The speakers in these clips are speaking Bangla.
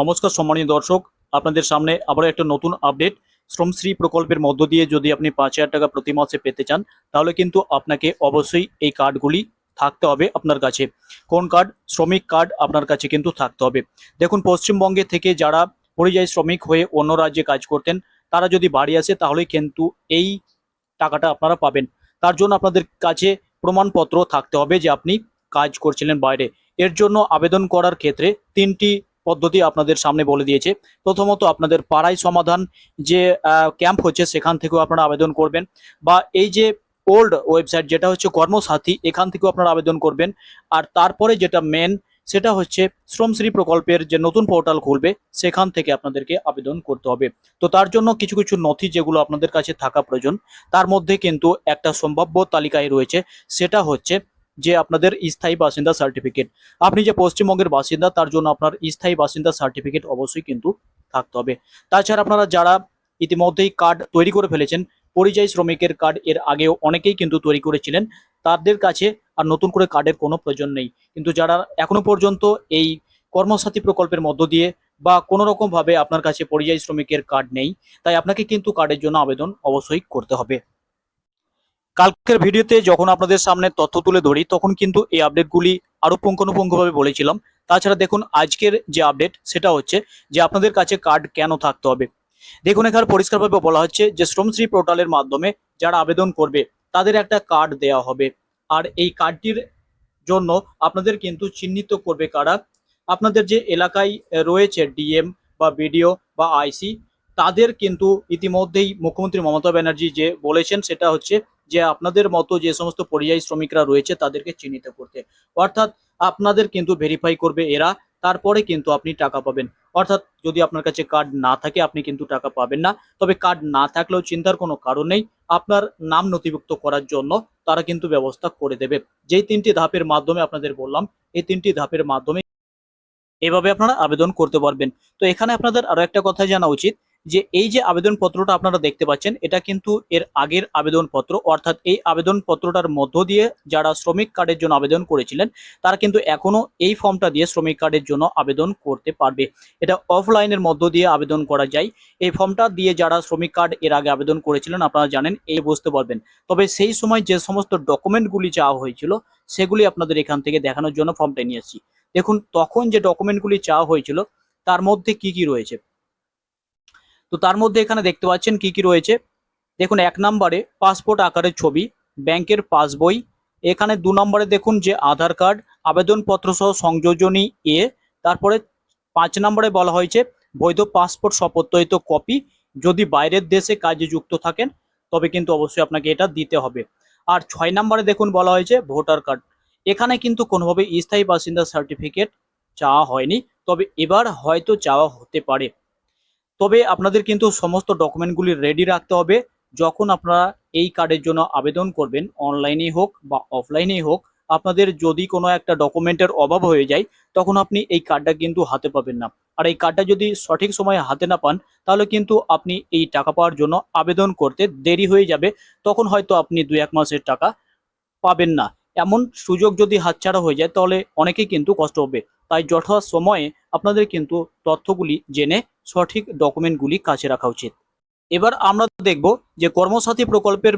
নমস্কার সম্মানীয় দর্শক, আপনাদের সামনে আবার একটা নতুন আপডেট শ্রমশ্রী প্রকল্পের মধ্য দিয়ে যদি আপনি পাঁচ হাজার টাকা প্রতি মাসে পেতে চান, তাহলে কিন্তু আপনাকে অবশ্যই এই কার্ডগুলি থাকতে হবে আপনার কাছে। কোন কার্ড? শ্রমিক কার্ড আপনার কাছে কিন্তু থাকতে হবে। দেখুন, পশ্চিমবঙ্গে থেকে যারা পরিযায়ী শ্রমিক হয়ে অন্য রাজ্যে কাজ করতেন, তারা যদি বাড়ি আসে তাহলে কিন্তু এই টাকাটা আপনারা পাবেন। তার জন্য আপনাদের কাছে প্রমাণপত্র থাকতে হবে যে আপনি কাজ করছিলেন বাইরে। এর জন্য আবেদন করার ক্ষেত্রে তিনটি পদ্ধতি আপনাদের সামনে বলে দিয়েছে। প্রথমত আপনাদের পাড়ায় সমাধান যে ক্যাম্প হচ্ছে সেখান থেকেও আপনারা আবেদন করবেন বা এই যে ওল্ড ওয়েবসাইট যেটা হচ্ছে কর্মসাথী, এখান থেকেও আপনারা আবেদন করবেন। আর তারপরে যেটা মেন সেটা হচ্ছে শ্রমশ্রী প্রকল্পের যে নতুন পোর্টাল খুলবে, সেখান থেকে আপনাদেরকে আবেদন করতে হবে। তো তার জন্য কিছু কিছু নথি যেগুলো আপনাদের কাছে থাকা প্রয়োজন, তার মধ্যে কিন্তু একটা সম্ভাব্য তালিকায় রয়েছে, সেটা হচ্ছে যে আপনাদের স্থায়ী বাসিন্দা সার্টিফিকেট আপনি যে পশ্চিমবঙ্গের বাসিন্দা, তার জন্য আপনার স্থায়ী বাসিন্দা সার্টিফিকেট অবশ্যই কিন্তু থাকতে হবে। তাছাড়া আপনারা যারা ইতিমধ্যেই কার্ড তৈরি করে ফেলেছেন, পরিযায়ী শ্রমিকের কার্ড এর আগেও অনেকেই কিন্তু তৈরি করেছিলেন, তাদের কাছে আর নতুন করে কার্ডের কোনো প্রয়োজন নেই। কিন্তু যারা এখনও পর্যন্ত এই কর্মসাথী প্রকল্পের মধ্য দিয়ে বা কোনো রকম ভাবে আপনার কাছে পরিযায়ী শ্রমিকের কার্ড নেই, তাই আপনাকে কিন্তু কার্ডের জন্য আবেদন অবশ্যই করতে হবে। কালকের ভিডিওতে যখন আপনাদের সামনে তথ্য তুলে ধরি, তখন কিন্তু এই আপডেটগুলি আরও পুঙ্খানুপুঙ্খভাবে বলেছিলাম। তাছাড়া দেখুন, আজকের যে আপডেট সেটা হচ্ছে যে আপনাদের কাছে কার্ড কেন থাকতে হবে? দেখুন, এখানে পরিষ্কারভাবে বলা হচ্ছে যে শ্রমশ্রী পোর্টালের মাধ্যমে যারা আবেদন করবে, তাদের একটা কার্ড দেওয়া হবে। আর এই কার্ডটির জন্য আপনাদের কিন্তু চিহ্নিত করবে কারা? আপনাদের যে এলাকায় রয়েছে ডিএম বা বিডিও বা আইসি তাদের কিন্তু ইতিমধ্যেই মুখ্যমন্ত্রী মমতা ব্যানার্জি যে বলেছেন, সেটা হচ্ছে যে আপনাদের মতো যে সমস্ত পরিযায়ী শ্রমিকরা রয়েছে তাদেরকে চিহ্নিত করতে। অর্থাৎ আপনাদের কিন্তু ভেরিফাই করবে এরা, তারপরে কিন্তু আপনি টাকা পাবেন। অর্থাৎ যদি আপনার কাছে কার্ড না থাকে, আপনি কিন্তু টাকা পাবেন না। তবে কার্ড না থাকলেও চিন্তার কোনো কারণ নেই। আপনার নাম নথিভুক্ত করার জন্য তারা কিন্তু ব্যবস্থা করে দেবে। যেই তিনটি ধাপের মাধ্যমে আপনাদের বললাম, এই তিনটি ধাপের মাধ্যমে এভাবে আপনারা আবেদন করতে পারবেন। তো এখানে আপনাদের আরও একটা কথা জানা উচিত যে এই যে আবেদন পত্রটা আপনারা দেখতে পাচ্ছেন, এটা কিন্তু এর আগের আবেদন পত্র অর্থাৎ এই আবেদন পত্রটার মধ্য দিয়ে যারা শ্রমিক কার্ডের জন্য আবেদন করেছিলেন, তারা কিন্তু এখনও এই ফর্মটা দিয়ে শ্রমিক কার্ডের জন্য আবেদন করতে পারবে। এটা অফলাইনের মধ্য দিয়ে আবেদন করা যায়। এই ফর্মটা দিয়ে যারা শ্রমিক কার্ড এর আগে আবেদন করেছিলেন, আপনারা জানেন, এই বুঝতে পারবেন। তবে সেই সময় যে সমস্ত ডকুমেন্টগুলি চাওয়া হয়েছিল, সেগুলি আপনাদের এখান থেকে দেখানোর জন্য ফর্মটা নিয়ে এসেছি। দেখুন, তখন যে ডকুমেন্টগুলি চাওয়া হয়েছিল, তার মধ্যে কি কি রয়েছে? তো তার মধ্যে এখানে দেখতে পাচ্ছেন কি কি রয়েছে। দেখুন, এক নম্বরে পাসপোর্ট আকারের ছবি, ব্যাংকের পাসবই এখানে দু নম্বরে দেখুন যে আধার কার্ড, আবেদনপত্র সহ সংযোজনী এ, তারপরে পাঁচ নম্বরে বলা হয়েছে বৈধ পাসপোর্ট সপত্তরিত কপি, যদি বাইরের দেশে কাজে যুক্ত থাকেন, তবে কিন্তু অবশ্যই আপনাকে এটা দিতে হবে। আর ছয় নম্বরে দেখুন বলা হয়েছে ভোটার কার্ড, এখানে কিন্তু কোনোভাবে স্থায়ী বাসিন্দা সার্টিফিকেট চাওয়া হয়নি, তবে এবার হয়তো চাওয়া হতে পারে। তবে আপনাদের কিন্তু সমস্ত ডকুমেন্টগুলি রেডি রাখতে হবে। যখন আপনারা এই কার্ডের জন্য আবেদন করবেন অনলাইনেই হোক বা অফলাইনেই হোক, আপনাদের যদি কোনো একটা ডকুমেন্টের অভাব হয়ে যায়, তখন আপনি এই কার্ডটা কিন্তু হাতে পাবেন না। আর এই কার্ডটা যদি সঠিক সময়ে হাতে না পান, তাহলে কিন্তু আপনি এই টাকা পাওয়ার জন্য আবেদন করতে দেরি হয়ে যাবে। তখন হয়তো আপনি দুই এক মাসের টাকা পাবেন না। এমন সুযোগ যদি হাতছাড়া হয়ে যায়, তাহলে অনেকেই কিন্তু কষ্ট হবে। তাই যথা সময়ে আপনাদের কিন্তু তথ্যগুলি জেনে সঠিক ডকুমেন্টগুলি কাছে রাখা উচিত। এবার আমরা দেখব যে কর্মসাথী প্রকল্পের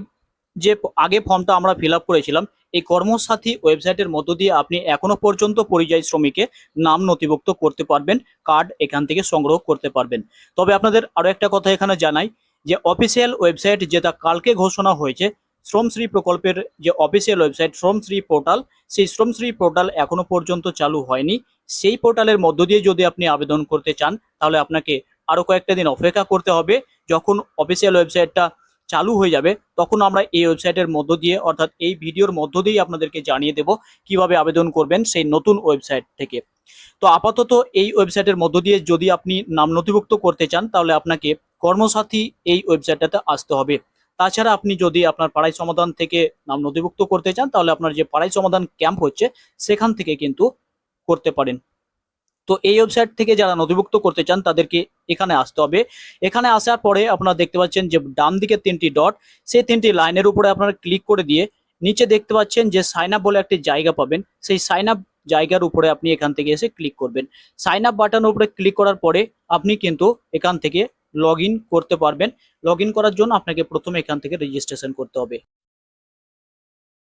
যে আগে ফর্মটা আমরা ফিল করেছিলাম, এই কর্মসাথী ওয়েবসাইটের মধ্য দিয়ে আপনি এখনও পর্যন্ত পরিযায়ী শ্রমিকে নাম নথিভুক্ত করতে পারবেন কার্ড এখান থেকে সংগ্রহ করতে পারবেন। তবে আপনাদের আরও একটা কথা এখানে জানাই যে অফিসিয়াল ওয়েবসাইট যেটা কালকে ঘোষণা হয়েছে শ্রমশ্রী প্রকল্পের যে অফিসিয়াল ওয়েবসাইট শ্রমশ্রী পোর্টাল সেই শ্রমশ্রী পোর্টাল এখনও পর্যন্ত চালু হয়নি। সেই পোর্টালের মধ্য দিয়ে যদি আপনি আবেদন করতে চান, তাহলে আপনাকে আরও কয়েকটা দিন অপেক্ষা করতে হবে। যখন অফিসিয়াল ওয়েবসাইটটা চালু হয়ে যাবে, তখন আমরা এই ওয়েবসাইটের মধ্য দিয়ে, অর্থাৎ এই ভিডিওর মধ্য দিয়েই আপনাদেরকে জানিয়ে দেব কীভাবে আবেদন করবেন সেই নতুন ওয়েবসাইট থেকে। তো আপাতত এই ওয়েবসাইটের মধ্য দিয়ে যদি আপনি নাম নথিভুক্ত করতে চান, তাহলে আপনাকে কর্মসাথী এই ওয়েবসাইটটাতে আসতে হবে। তাছাড়া আপনি যদি আপনার পাড়াই সমাধান থেকে নাম নথিভুক্ত করতে চান, তাহলে আপনার যে পাড়াই সমাধান ক্যাম্প হচ্ছে, সেখান থেকে কিন্তু করতে পারেন। তো এই ওয়েবসাইট থেকে যারা নথিভুক্ত করতে চান, তাদেরকে এখানে আসতে হবে। এখানে আসার পরে আপনারা দেখতে পাচ্ছেন যে ডান দিকে তিনটি ডট সেই তিনটি লাইনের উপরে আপনারা ক্লিক করে দিয়ে নিচে দেখতে পাচ্ছেন যে সাইন আপ বলে একটি জায়গা পাবেন। সেই সাইন আপ জায়গার উপরে আপনি এখান থেকে এসে ক্লিক করবেন। সাইন আপ বাটনের উপরে ক্লিক করার পরে আপনি কিন্তু এখান থেকে লগ করতে পারবেন। লগ করার জন্য আপনাকে প্রথমে এখান থেকে রেজিস্ট্রেশন করতে হবে।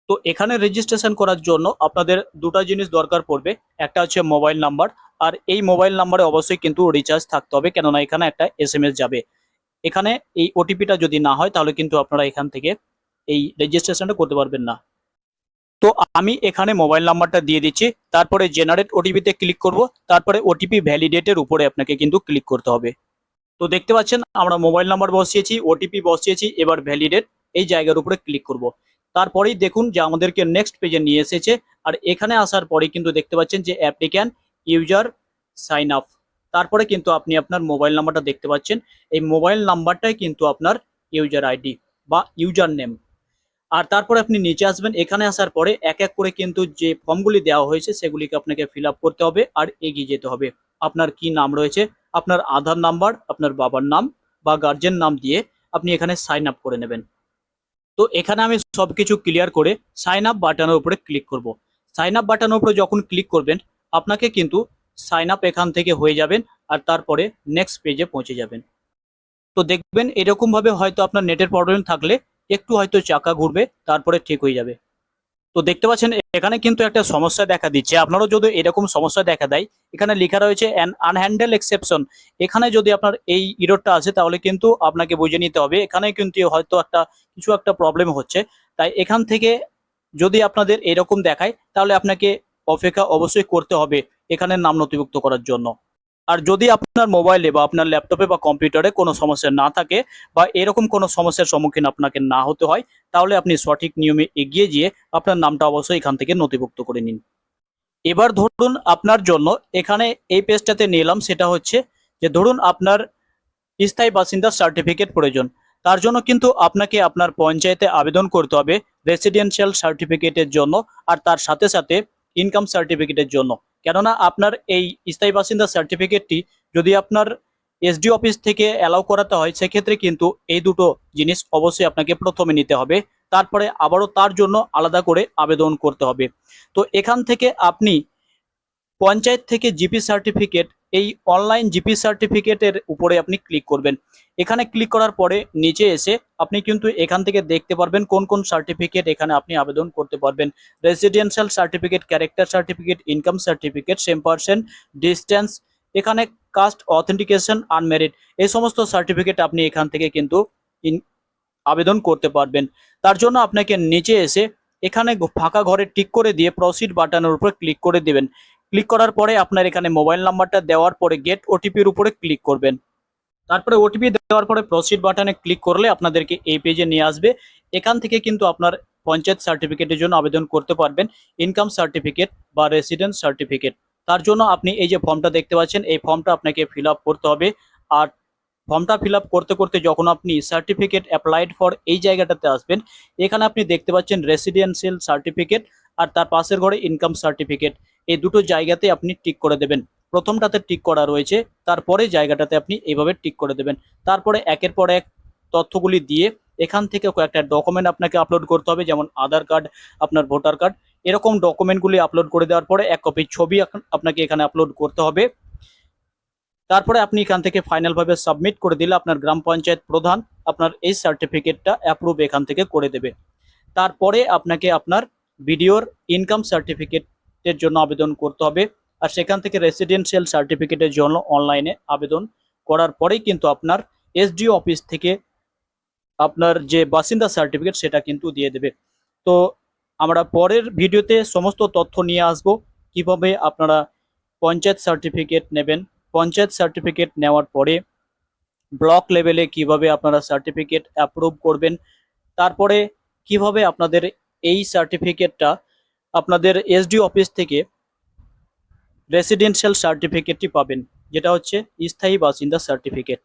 তো এখানে রেজিস্ট্রেশন করার জন্য আপনাদের দুটো জিনিস দরকার পড়বে। একটা হচ্ছে মোবাইল নাম্বার আর এই মোবাইল নাম্বারে অবশ্যই কিন্তু রিচার্জ থাকতে হবে, কেননা এখানে একটা এস যাবে। এখানে এই ওটিপিটা যদি না হয়, তাহলে কিন্তু আপনারা এখান থেকে এই রেজিস্ট্রেশনটা করতে পারবেন না। তো আমি এখানে মোবাইল নাম্বারটা দিয়ে দিচ্ছি, তারপরে জেনারেট ওটিপিতে ক্লিক করব, তারপরে ওটিপি ভ্যালিডেটের উপরে আপনাকে কিন্তু ক্লিক করতে হবে। তো দেখতে পাচ্ছেন, আমরা মোবাইল নাম্বার বসিয়েছি ওটিপি বসিয়েছি, এবার ভ্যালিডেট এই জায়গার উপরে ক্লিক করব। তারপরেই দেখুন যে আমাদেরকে নেক্সট পেজে নিয়ে এসেছে। আর এখানে আসার পরেই কিন্তু দেখতে পাচ্ছেন যে অ্যাপ্লিক্যান ইউজার সাইন আপ তারপরে কিন্তু আপনি আপনার মোবাইল নাম্বারটা দেখতে পাচ্ছেন। এই মোবাইল নাম্বারটাই কিন্তু আপনার ইউজার আইডি বা ইউজার নেম আর তারপরে আপনি নিচে আসবেন। এখানে আসার পরে এক এক করে কিন্তু যে ফর্মগুলি দেওয়া হয়েছে, সেগুলিকে আপনাকে ফিল করতে হবে আর এগিয়ে যেতে হবে। আপনার কি নাম রয়েছে? আপনার আধার নাম্বার আপনার বাবার নাম বা গার্জেন নাম দিয়ে আপনি এখানে সাইন আপ করে নেবেন। তো এখানে আমি সব কিছু ক্লিয়ার করে সাইন আপ বাটনের উপরে ক্লিক করব। সাইন আপ বাটনের উপরে যখন ক্লিক করবেন, আপনাকে কিন্তু সাইন আপ এখান থেকে হয়ে যাবেন আর তারপরে নেক্সট পেজে পৌঁছে যাবেন। তো দেখবেন এরকমভাবে হয়তো আপনার নেটের প্রবলেম থাকলে একটু হয়তো চাকা ঘুরবে, তারপরে ঠিক হয়ে যাবে। তো দেখতে পাচ্ছেন, এখানে কিন্তু একটা সমস্যা দেখা দিচ্ছে। আপনারও যদি এরকম সমস্যা দেখা দেয়, এখানে লেখা রয়েছে অ্যান আনহ্যান্ডেল এক্সেপশন এখানে যদি আপনার এই ইরোডটা আছে, তাহলে কিন্তু আপনাকে বুঝে নিতে হবে। এখানে কিন্তু হয়তো একটা, কিছু একটা প্রবলেম হচ্ছে। তাই এখান থেকে যদি আপনাদের এরকম দেখায়, তাহলে আপনাকে অপেক্ষা অবশ্যই করতে হবে এখানে নাম নথিভুক্ত করার জন্য। আর যদি আপনার মোবাইলে বা আপনার ল্যাপটপে বা কম্পিউটারে কোনো সমস্যা না থাকে বা এরকম কোনো সমস্যার সম্মুখীন আপনাকে না হতে হয়, তাহলে আপনি সঠিক নিয়মে এগিয়ে গিয়ে আপনার নামটা অবশ্যই এখান থেকে নথিভুক্ত করে নিন। এবার ধরুন আপনার জন্য এখানে এই পেজটাতে নিলাম, সেটা হচ্ছে যে ধরুন আপনার স্থায়ী বাসিন্দার সার্টিফিকেট প্রয়োজন। তার জন্য কিন্তু আপনাকে আপনার পঞ্চায়েতে আবেদন করতে হবে রেসিডেন্সিয়াল সার্টিফিকেটের জন্য আর তার সাথে সাথে ইনকাম সার্টিফিকেটের জন্য। কেননা আপনার এই স্থায়ী বাসিন্দা সার্টিফিকেটটি যদি আপনার এসডি অফিস থেকে অ্যালাউ করাতে হয়, সেক্ষেত্রে কিন্তু এই দুটো জিনিস অবশ্যই আপনাকে প্রথমে নিতে হবে। তারপরে আবারও তার জন্য আলাদা করে আবেদন করতে হবে। তো এখান থেকে আপনি পঞ্চায়েত থেকে জিপি সার্টিফিকেট এই অনলাইন জিপি সার্টিফিকেটের উপরে আপনি ক্লিক করবেন। এখানে ক্লিক করার পরে নিচে এসে আপনি কিন্তু এখান থেকে দেখতে পারবেন কোন কোন সার্টিফিকেট এখানে আপনি আবেদন করতে পারবেন। Residential certificate character certificate income certificate same percent distance এখানে কাস্ট অথেন্টিকেশন আনমেরিট এই সমস্ত সার্টিফিকেট আপনি এখান থেকে কিন্তু আবেদন করতে পারবেন। তার জন্য আপনাকে নিচে এসে এখানে ফাঁকা ঘরে টিক করে দিয়ে প্রসিড বাটনের উপরে ক্লিক করে দিবেন। ক্লিক করার পরে আপনার এখানে মোবাইল নাম্বারটা দেওয়ার পরে গেট ওটিপির উপরে ক্লিক করবেন। তারপরে ওটিপি দেওয়ার পরে প্রসিড বাটনে ক্লিক করলে আপনাদেরকে এই পেজে নিয়ে আসবে। এখান থেকে কিন্তু আপনার পঞ্চায়েত সার্টিফিকেটের জন্য আবেদন করতে পারবেন। ইনকাম সার্টিফিকেট বা রেসিডেন্স সার্টিফিকেট তার জন্য আপনি এই যে ফর্মটা দেখতে পাচ্ছেন, এই ফর্মটা আপনাকে ফিল করতে হবে। আর ফর্মটা ফিল করতে করতে যখন আপনি সার্টিফিকেট অ্যাপ্লাইড ফর এই জায়গাটাতে আসবেন, এখানে আপনি দেখতে পাচ্ছেন রেসিডেন্সিয়াল সার্টিফিকেট আর তার পাশের ঘরে ইনকাম সার্টিফিকেট এই দুটো জায়গাতে আপনি টিক করে দেবেন। প্রথমটাতে টিক করা রয়েছে, তারপরে জায়গাটাতে আপনি এইভাবে টিক করে দেবেন। তারপরে একের পর এক তথ্যগুলি দিয়ে এখান থেকে কয়েকটা ডকুমেন্ট আপনাকে আপলোড করতে হবে, যেমন আধার কার্ড আপনার ভোটার কার্ড এরকম ডকুমেন্টগুলি আপলোড করে দেওয়ার পরে এক কপি ছবি আপনাকে এখানে আপলোড করতে হবে। তারপরে আপনি এখান থেকে ফাইনালভাবে সাবমিট করে দিলে আপনার গ্রাম পঞ্চায়েত প্রধান আপনার এই সার্টিফিকেটটা অ্যাপ্রুভ এখান থেকে করে দেবে। তারপরে আপনাকে আপনার ভিডিওর ইনকাম সার্টিফিকেটের জন্য আবেদন করতে হবে। আর সেখান থেকে রেসিডেন্সিয়াল সার্টিফিকেটের জন্য অনলাইনে আবেদন করার পরেই কিন্তু আপনার এসডিও অফিস থেকে আপনার যে বাসিন্দা সার্টিফিকেট সেটা কিন্তু দিয়ে দেবে। তো আমরা পরের ভিডিওতে সমস্ত তথ্য নিয়ে আসব। কীভাবে আপনারা পঞ্চায়েত সার্টিফিকেট নেবেন? পঞ্চায়েত সার্টিফিকেট নেওয়ার পরে ব্লক লেভেলে কীভাবে আপনারা সার্টিফিকেট অ্যাপ্রুভ করবেন? তারপরে কীভাবে আপনাদের এই সার্টিফিকেটটা আপনাদের এসডি অফিস থেকে রেসিডেন্সিয়াল সার্টিফিকেটটি পাবেন। যেটা হচ্ছে স্থায়ী বাসিন্দা সার্টিফিকেট